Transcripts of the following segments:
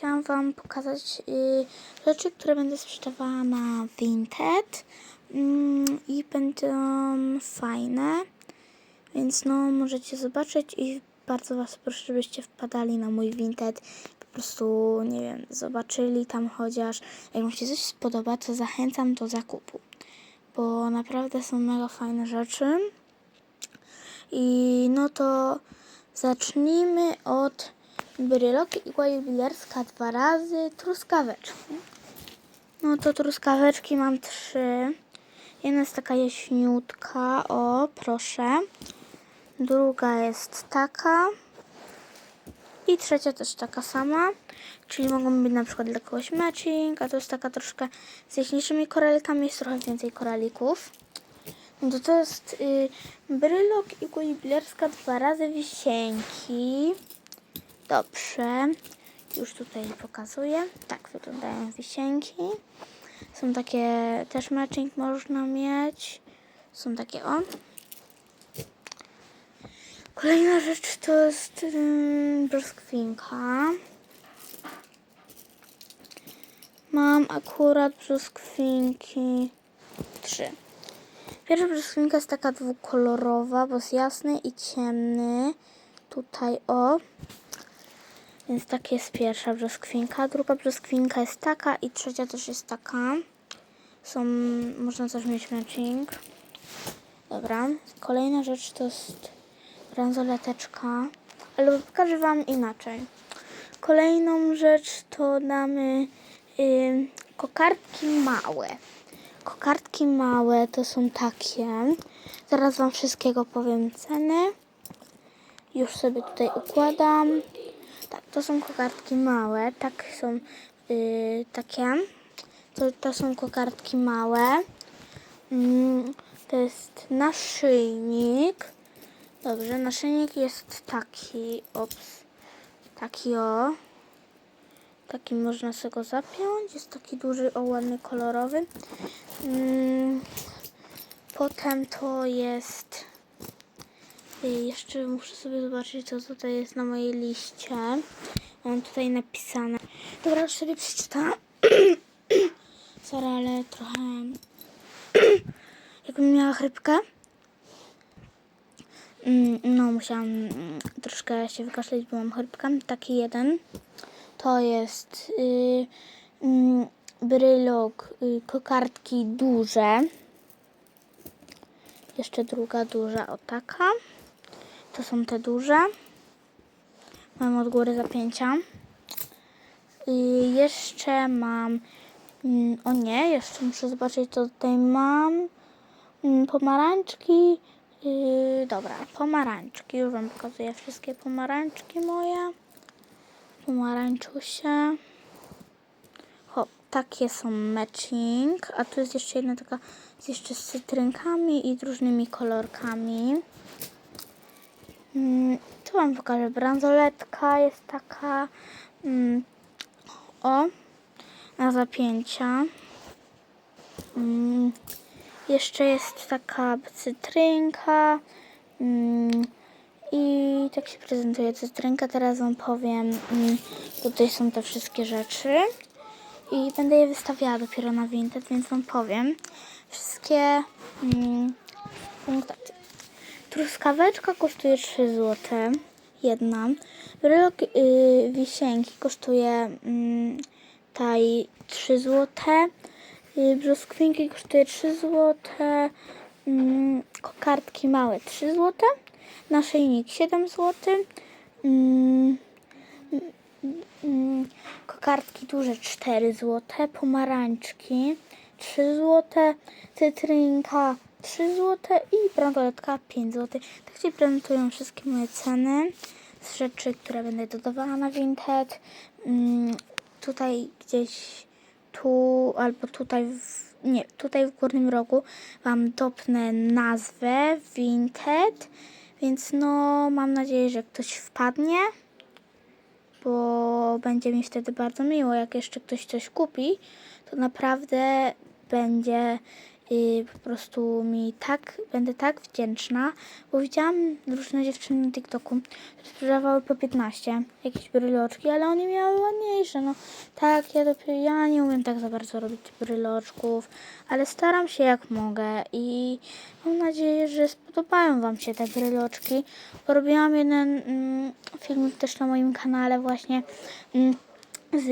chciałam Wam pokazać y, rzeczy, które będę sprzedawała na Vinted. Mm, i będą fajne, więc no możecie zobaczyć i bardzo Was proszę, żebyście wpadali na mój Vinted, po prostu, nie wiem, zobaczyli tam chociaż, jak Wam się coś spodoba, to zachęcam do zakupu, bo naprawdę są mega fajne rzeczy. I no to zacznijmy od brylok igła jubilerska dwa razy, truskaweczki. No to truskaweczki mam trzy. Jedna jest taka jaśniutka, o proszę. Druga jest taka. I trzecia też taka sama. Czyli mogą być na przykład dla kogoś matching, a to jest taka troszkę z jaśniejszymi koralkami, jest trochę więcej koralików. No to to jest y, brylok igła jubilerska dwa razy wisienki. Dobrze. Już tutaj pokazuję. Tak wyglądają wisienki. Są takie, też matching można mieć. Są takie o. Kolejna rzecz to jest ym, brzoskwinka. Mam akurat brzoskwinki trzy. Pierwsza brzoskwinka jest taka dwukolorowa, bo jest jasny i ciemny. Tutaj o. Więc tak jest pierwsza brzoskwinka. Druga brzoskwinka jest taka i trzecia też jest taka. Są, można też mieć matching. Dobra. Kolejna rzecz to jest bransoleteczka. Ale pokażę Wam inaczej. Kolejną rzecz to damy y, kokardki małe. Kokardki małe to są takie. Zaraz Wam wszystkiego powiem ceny. Już sobie tutaj układam. Tak, to są kokardki małe. Tak są y, takie. To, to są kokardki małe. Mm, to jest naszyjnik. Dobrze, naszyjnik jest taki. Ops. Taki o. Taki można sobie go zapiąć. Jest taki duży, o ładny, kolorowy. Mm, potem to jest. Y, Jeszcze muszę sobie zobaczyć, co tutaj jest na mojej liście. Mam tutaj napisane. Dobra, już sobie przeczytałam. Sorry, ale trochę. Jakbym miała chrypkę. Mm, No, musiałam mm, troszkę się wykaszleć, bo mam chrypkę. Taki jeden. To jest y, mm, brylok, y, kokardki duże. Jeszcze druga duża, o taka. To są te duże. Mam od góry zapięcia. Y, jeszcze mam. mm, O nie, jeszcze muszę zobaczyć, co tutaj mam. Mm, Pomarańczki. Yy, dobra, pomarańczki. Już Wam pokazuję wszystkie pomarańczki moje. Pomarańczusie. O, takie są matching. A tu jest jeszcze jedna taka, jest jeszcze z cytrynkami i różnymi kolorkami. Mm, tu Wam pokażę. Bransoletka jest taka. Mm, o, na zapięcia. Mm, jeszcze jest taka cytrynka. I tak się prezentuje cytrynka. Teraz Wam powiem. Tutaj są te wszystkie rzeczy. I będę je wystawiała dopiero na Vinted, więc Wam powiem. Wszystkie punktacje. Truskaweczka kosztuje 3 zł. Jedna. Brylok y, wisienki kosztuje mm, taj 3 zł. Y, brzoskwinki kosztuje 3 zł. Mm, kokardki małe 3 zł. Naszyjnik 7 zł. Mm, mm, kokardki duże 4 zł. Pomarańczki 3 zł. Cytrynka 3 zł i bransoletka 5 zł. Tak się prezentują wszystkie moje ceny z rzeczy, które będę dodawała na Vinted. Mm, tutaj gdzieś tu albo tutaj w, nie, tutaj w górnym rogu Wam dopnę nazwę Vinted, więc no mam nadzieję, że ktoś wpadnie, bo będzie mi wtedy bardzo miło, jak jeszcze ktoś coś kupi, to naprawdę będzie po prostu mi tak, będę tak wdzięczna, bo widziałam różne dziewczyny na TikToku, które sprzedawały po 15 jakieś bryloczki, ale one miały ładniejsze, no tak, ja dopiero, ja nie umiem tak za bardzo robić bryloczków, ale staram się jak mogę i mam nadzieję, że spodobają Wam się te bryloczki. Porobiłam jeden mm, też na moim kanale właśnie mm, z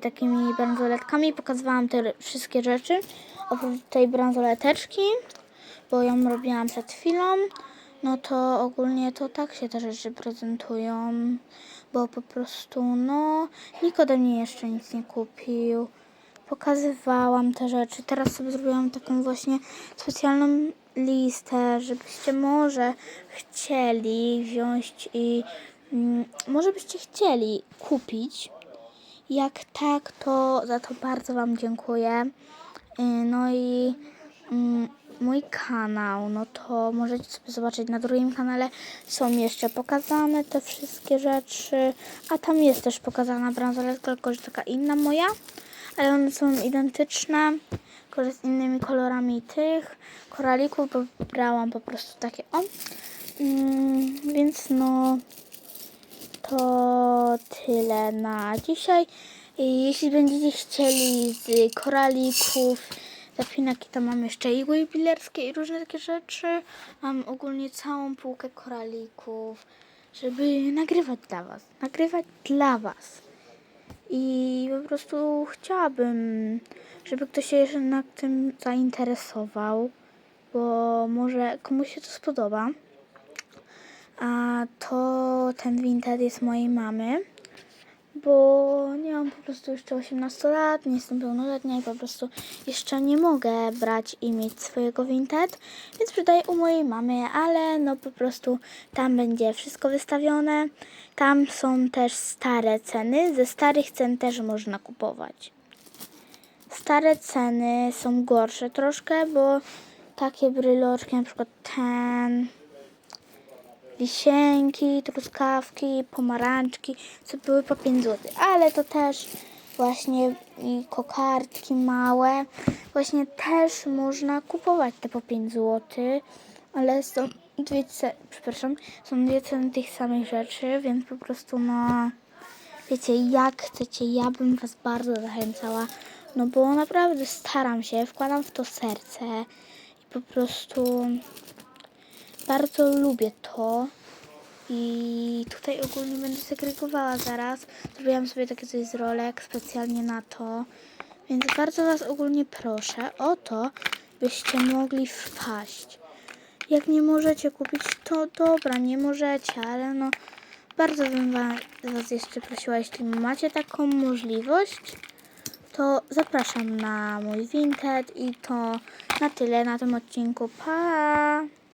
takimi bransoletkami. Pokazywałam te wszystkie rzeczy, oprócz tej bransoleteczki, bo ją robiłam przed chwilą. No to ogólnie to tak się te rzeczy prezentują, bo po prostu no nikt ode mnie jeszcze nic nie kupił pokazywałam te rzeczy. Teraz sobie zrobiłam taką właśnie specjalną listę, żebyście może chcieli wziąć i mm, może byście chcieli kupić. Jak tak, to za to bardzo Wam dziękuję. Y, No i mm, mój kanał, no to możecie sobie zobaczyć na drugim kanale. Są jeszcze pokazane te wszystkie rzeczy, a tam jest też pokazana bransoletka, tylko że taka inna moja ale one są identyczne, tylko z innymi kolorami tych koralików, bo brałam po prostu takie o. Mm, więc no to tyle na dzisiaj. I Jeśli będziecie chcieli z koralików, zapinaki, to mam jeszcze igły jubilerskie i różne takie rzeczy. Mam ogólnie całą półkę koralików, żeby nagrywać dla Was. Nagrywać dla Was. I po prostu chciałabym, żeby ktoś się jeszcze nad tym zainteresował, bo może komuś się to spodoba. A to ten Vinted jest mojej mamy, bo nie mam po prostu jeszcze 18 lat, nie jestem pełnoletnia i po prostu jeszcze nie mogę brać i mieć swojego Vinted, więc przydaję u mojej mamy, ale no po prostu tam będzie wszystko wystawione. Tam są też stare ceny, ze starych cen też można kupować. Stare ceny są gorsze troszkę, bo takie bryloczki, na przykład ten, wisienki, truskawki, pomarańczki, co były po 5 zł. Ale to też właśnie i kokardki małe, właśnie też można kupować te po 5 zł, ale są dwie, przepraszam, są dwie ceny tych samych rzeczy, więc po prostu no wiecie, jak chcecie, ja bym was bardzo zachęcała, no bo naprawdę staram się, wkładam w to serce i po prostu bardzo lubię to. I tutaj ogólnie będę segregowała zaraz. Zrobiłam sobie takie coś z rolek specjalnie na to. Więc bardzo Was ogólnie proszę o to, byście mogli wpaść. Jak nie możecie kupić, to dobra, nie możecie, ale no bardzo bym wa- Was jeszcze prosiła, jeśli macie taką możliwość, to zapraszam na mój Vinted i to na tyle na tym odcinku. Pa!